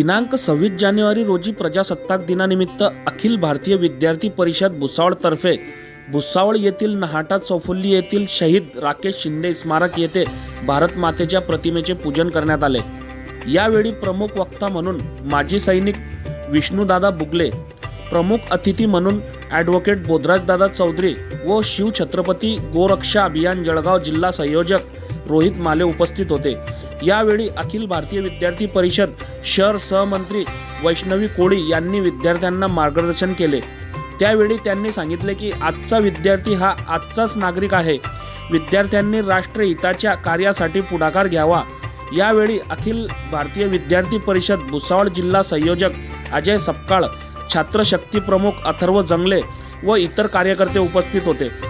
दिनांक सव्वीस जानेवारी रोजी प्रजासत्ताक दिनानिमित्त अखिल भारतीय विद्यार्थी परिषद भुसावळतर्फे भुसावळ येथील नहाटा चौफुल्ली येथील शहीद राकेश शिंदे स्मारक येथे भारत मातेच्या प्रतिमेचे पूजन करण्यात आले. यावेळी प्रमुख वक्ता म्हणून माजी सैनिक विष्णूदादा बुगले प्रमुख अतिथी म्हणून ॲडव्होकेट बोधराजदादा चौधरी व शिव छत्रपती गोरक्षा अभियान जळगाव जिल्हा संयोजक रोहित माले उपस्थित होते. यावेळी अखिल भारतीय विद्यार्थी परिषद शहर सहमंत्री वैष्णवी कोळी यांनी विद्यार्थ्यांना मार्गदर्शन केले. त्यावेळी त्यांनी सांगितले की आजचा विद्यार्थी हा आजचाच नागरिक आहे. विद्यार्थ्यांनी राष्ट्रहिताच्या कार्यासाठी पुढाकार घ्यावा. यावेळी अखिल भारतीय विद्यार्थी परिषद भुसावळ जिल्हा संयोजक अजय सपकाळ छात्रशक्ती प्रमुख अथर्व जंगले व इतर कार्यकर्ते उपस्थित होते.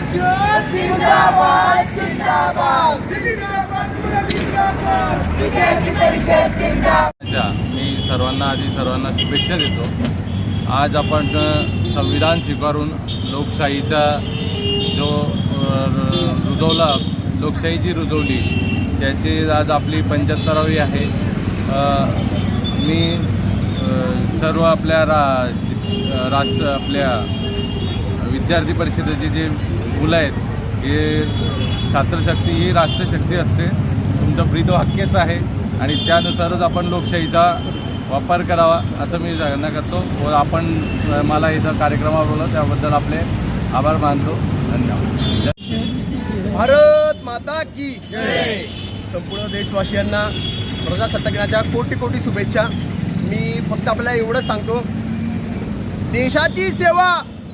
जिंदाबाद जिंदाबाद. अच्छा मी सर्वांना आधी सर्वांना शुभेच्छा देतो. आज आपण संविधान स्वीकारून लोकशाहीचा जो रुजवला लोकशाही जी रुजवली त्याची आज आपली पंच्याहत्तरावी आहे. मी सर्व आपल्या रा राष्ट्र आपल्या विद्यार्थी परिषदेचे जे मुलं आहेत. हे छात्रशक्ती ही राष्ट्रशक्ती असते. तुमचं ब्रीदवाक्यच आहे आणि त्यानुसारच आपण लोकशाहीचा वापर करावा असं मी सांगणं करतो. व आपण मला इथं कार्यक्रमावर बोलवलं त्याबद्दल आपले आभार मानतो. धन्यवाद. भारत माता की जय. संपूर्ण देशवासियांना प्रजासत्ताक दिनाच्या कोटी कोटी शुभेच्छा. मी फक्त आपल्याला एवढंच सांगतो. देशाची सेवा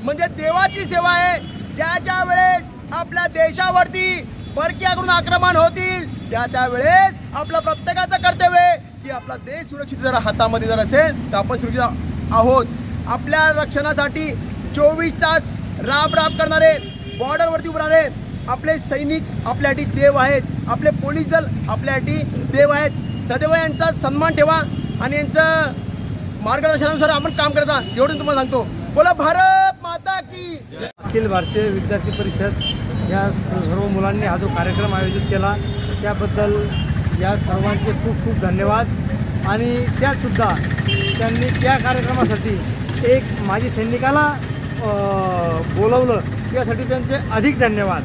म्हणजे देवाची सेवा आहे. ज्या ज्या वेळेस आपल्या देशावरती परकीयाकडून आक्रमण होतील त्या त्यावेळेस आपलं प्रत्येकाचं कर्तव्य आहे की आपला देश सुरक्षित जर हातामध्ये जर असेल तर आपण सुरक्षित आहोत. आपल्या रक्षणासाठी चोवीस तास राब राब करणारे बॉर्डरवरती उभारणारे आपले सैनिक आपल्यासाठी देव आहेत. आपले पोलीस दल आपल्यासाठी देव आहेत. सदैव यांचा सन्मान ठेवा आणि यांचं मार्गदर्शनानुसार आपण काम करता एवढं तुम्हाला सांगतो. बोला भारत माता की अखिल भारतीय विद्यार्थी परिषद या सर्व मुलांनी हा जो कार्यक्रम आयोजित केला त्याबद्दल या सर्वांचे खूप खूप धन्यवाद. आणि त्यासुद्धा त्यांनी त्या कार्यक्रमासाठी एक माजी सैनिकाला बोलवलं त्यासाठी त्यांचे अधिक धन्यवाद.